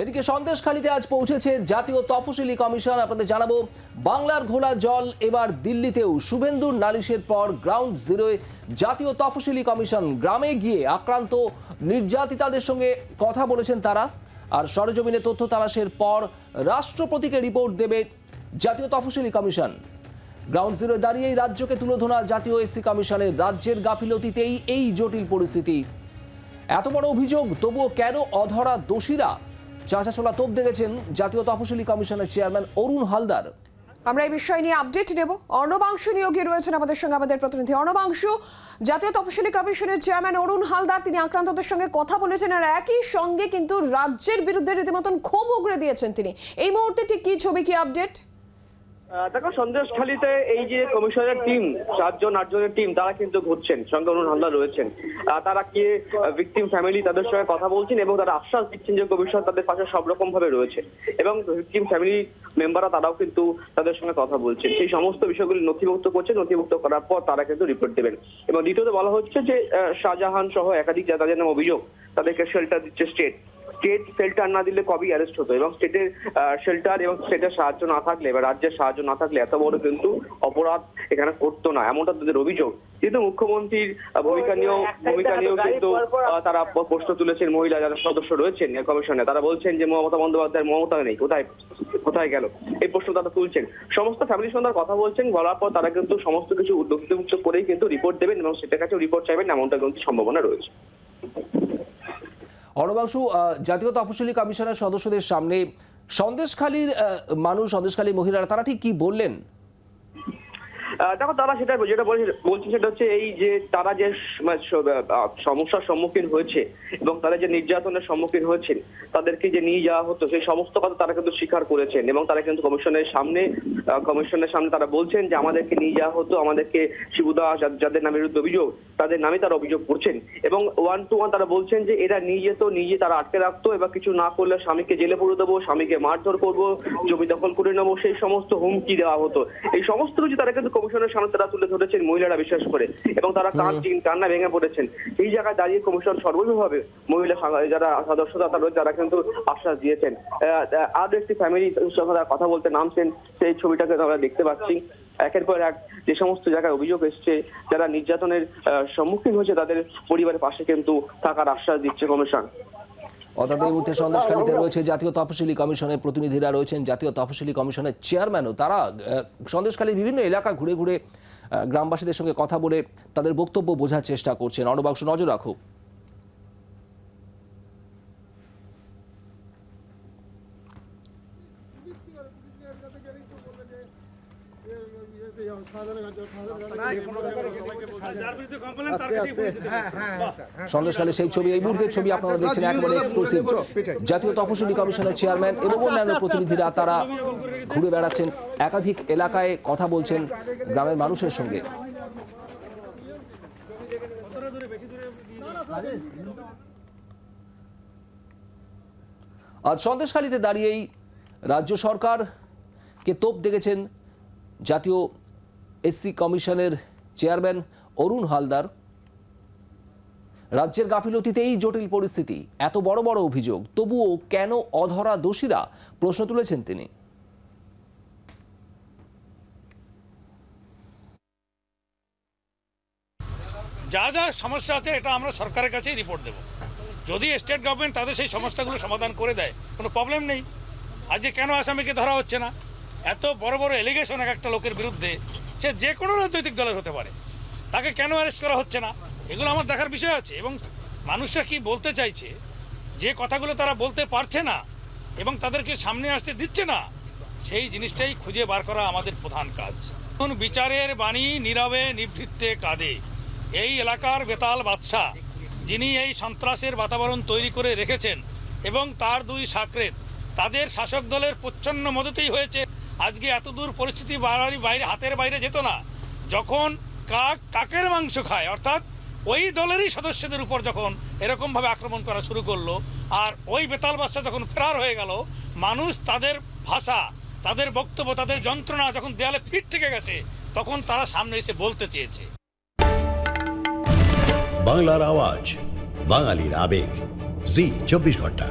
এদিকে সন্দেশখালীতে আজ পৌঁছেছে জাতীয় তফসিলি কমিশন। আপনাদের জানাব, বাংলার ঘোলা জল এবার দিল্লিতেও শুভেন্দুর নালিশের পর গ্রাউন্ড জিরোয় জাতীয় তফসিলি কমিশন গ্রামে গিয়ে আক্রান্ত। নির্যাতিতাদের সঙ্গে কথা বলেছেন তারা, আর সরজমিনে তথ্য তালাশের পর রাষ্ট্রপতিকে রিপোর্ট দেবে জাতীয় তফসিলি কমিশন। গ্রাউন্ড জিরোয় দাঁড়িয়েই রাজ্যকে তুলে ধরা জাতীয় এসসি কমিশনের রাজ্যের গাফিলতিতেই এই জটিল পরিস্থিতি। এত বড় অভিযোগ, তবুও কেন অধরা দোষীরা? চাঁচাছোলা তোপ দেখেছেন জাতীয় তফসিলি কমিশনের চেয়ারম্যান অরুণ হালদার। আমরা এই বিষয় নিয়ে আপডেট নেব। অর্ণবাংশ নিয়োগে রয়েছেন আমাদের সঙ্গে, আমাদের প্রতিনিধি। অর্ণবাংশ, জাতীয় তপশিলি কমিশনের চেয়ারম্যান অরুণ হালদার, তিনি আক্রান্তদের সঙ্গে কথা বলেছেন আর একই সঙ্গে কিন্তু রাজ্যের বিরুদ্ধে রীতিমতন ক্ষোভ উগড়ে দিয়েছেন তিনি। এই মুহূর্তে ঠিক কি ছবি, কি আপডেট? দেখো, সন্দেশখালীতে এই যে কমিশনের টিম সাতজন, আটজনের টিম তারা কিন্তু ঘুরছেন, সঙ্গে অরুণ হালদার রয়েছেন। তারা কি ভিকটিম ফ্যামিলি তাদের সঙ্গে কথা বলছেন এবং তারা আশ্বাস দিচ্ছেন যে কমিশন তাদের পাশে সব রকম ভাবে রয়েছে। এবং ভিকটিম ফ্যামিলি মেম্বাররা তারাও কিন্তু তাদের সঙ্গে কথা বলছেন। সেই সমস্ত বিষয়গুলি নথিভুক্ত করছে নথিভুক্ত করার পর তারা কিন্তু রিপোর্ট দেবেন। এবং দ্বিতীয়ত বলা হচ্ছে যে শাহজাহান সহ একাধিক যাদের নামে অভিযোগ তাদেরকে শেল্টার দিচ্ছে স্টেট স্টেট শেল্টার না দিলে কবেই অ্যারেস্ট হতো? এবং স্টেটের শেল্টার এবং স্টেটের সাহায্য না থাকলে বা রাজ্যের সাহায্য না থাকলে এত বড় কিন্তু অপরাধ এখানে করতো না এমনটা তাদের অভিযোগ। কিন্তু মুখ্যমন্ত্রীর ভূমিকা নিয়েও ভূমিকা নিয়েও কিন্তু তারা প্রশ্ন তুলেছেন মহিলা যারা সদস্য রয়েছেন এই কমিশনে তারা বলছেন যে মমতা বন্দ্যোপাধ্যায়ের মমতা নেই কোথায় কোথায় গেল? এই প্রশ্ন তারা তুলছেন। সমস্ত ফ্যামিলির সঙ্গে কথা বলছেন বলার পর তারা কিন্তু সমস্ত কিছু নথিভুক্ত করেই কিন্তু রিপোর্ট দেবেন এবং সেটার কাছেও রিপোর্ট চাইবেন এমনটা কিন্তু সম্ভাবনা রয়েছে। অর্ণবাংশু আহ, জাতীয় তফসিলি কমিশনের সদস্যদের সামনে সন্দেশখালীর মানুষ সন্দেশখালী মহিলারা তারা ঠিক কি বললেন? দেখো তারা সেটা যেটা বলছে- বলছে সেটা হচ্ছে এই যে তারা যে সমস্যার সম্মুখীন হয়েছে এবং তারা যে নির্যাতনের সম্মুখীন হয়েছেন, তাদেরকে যে নিয়ে যাওয়া হতো, সেই সমস্ত কথা তারা কিন্তু স্বীকার করেছেন এবং তারা কিন্তু কমিশনের সামনে কমিশনের সামনে তারা বলছেন যে আমাদেরকে নিয়ে যাওয়া হতো, আমাদেরকে শিবুদা যা- যাদের নামে বিরুদ্ধে অভিযোগ, তাদের নামে তারা অভিযোগ করছেন এবং ওয়ান টু ওয়ান তারা বলছেন যে এরা নিয়ে যেত নিজে তারা আটকে রাখতো, এবার কিছু না করলে স্বামীকে জেলে পুরে দেবো, স্বামীকে মারধর করব, জমি দখল করে নেব, সেই সমস্ত হুমকি দেওয়া হতো। এই সমস্ত কিছু তারা কিন্তু কমিশনের সামনে তারা তুলে ধরেছেন মহিলারা বিশেষ করে। এবং তারা কাঁদছেন কান্না ভেঙে পড়েছেন। এই জায়গায় দাঁড়িয়ে কমিশন সর্বভাবে মহিলা যারা সদস্যরা তারা রয়েছে তারা কিন্তু আশ্বাস দিয়েছেন। আরও একটি ফ্যামিলি তারা কথা বলতে নামছেন সেই ছবিটাকে আমরা দেখতে পাচ্ছি। একের পর এক যে সমস্ত জায়গায় অভিযোগ এসছে যারা নির্যাতনের সম্মুখীন হয়েছে তাদের পরিবারের পাশে কিন্তু থাকার আশ্বাস দিচ্ছে কমিশন। অর্থাৎ এই মুহূর্তে সন্দেশখালীতে রয়েছে জাতীয় তফসিলি কমিশনের প্রতিনিধিরা রয়েছেন। জাতীয় তফসিলি কমিশনের চেয়ারম্যানও তারা সন্দেশখালীর বিভিন্ন এলাকা ঘুরে ঘুরে গ্রামবাসীদের সঙ্গে কথা বলে তাদের বক্তব্য বোঝার চেষ্টা করছেন। অনবাক্স নজর রাখো সন্দেশখালী সেই ছবি, এই মুহূর্তের ছবি আপনারা দেখছেন একেবারে এক্সক্লুসিভ জাতীয় তপশিলি কমিশনের চেয়ারম্যান এবং অন্যান্য প্রতিনিধিরা তারা ঘুরে বেড়াচ্ছেন, একাধিক এলাকায় কথা বলছেন গ্রামের মানুষের সঙ্গে। আজ সন্দেশখালীতে দাঁড়িয়েই রাজ্য সরকারকে তোপ দেখেছেন জাতীয় এসসি কমিশনের চেয়ারম্যান অরুণ হালদার। রাজ্যের গাফিলতিতেই জটিল পরিস্থিতি, এত বড় বড় অভিযোগ, তবুও কেন অধরা দোষীরা? প্রশ্ন তুলেছেন তিনি। যা যা সমস্যা আছে, এটা আমরা সরকারের কাছেই রিপোর্ট দেব। যদি স্টেট গভর্নমেন্ট তাদের সেই সমস্যাগুলো সমাধান করে দেয়, কোনো প্রবলেম নেই। আজকে কেন আসামিকে ধরা হচ্ছে না? এত বড় বড় এলিগেশন এক একটা লোকের বিরুদ্ধে, সে যে কোনো রাজনৈতিক দলের হতে পারে। তাকে কেন অ্যারেস্ট করা হচ্ছে না? এগুলো আমার দেখার বিষয় আছে এবং মানুষরা কি বলতে চাইছে? যে কথাগুলো তারা বলতে পারছে না এবং তাদেরকে সামনে আসতে দিচ্ছে না, সেই জিনিসটাই খুঁজে বার করা আমাদের প্রধান কাজ। এখন বিচারের বাণী নীরবে নিভৃত্তে কাঁদে। এই এলাকার বেতাল বাদশাহ, যিনি এই সন্ত্রাসের বাতাবরণ তৈরি করে রেখেছেন এবং তার দুই সাকরেত, তাদের শাসক দলের প্রচ্ছন্ন মদতেই হয়েছে। আজকে এতদূর পরিস্থিতি বাড়ারি বাইরে, হাতের বাইরে যেত না। যখন কাক কাকের মাংস খায়, অর্থাৎ ওই দলেরই সদস্যদের উপর যখন এরকমভাবে আক্রমণ করা শুরু করল, আর ওই বেতাল বাচ্চা যখন ফেরার হয়ে গেল, মানুষ তাদের ভাষা, তাদের বক্তব্য, তাদের যন্ত্রণা যখন দেয়ালে পিঠ থেকে গেছে, তখন তারা সামনে এসে বলতে চেয়েছে। বাংলার আওয়াজ, বাঙালির আবেগ, জি, চব্বিশ ঘণ্টা।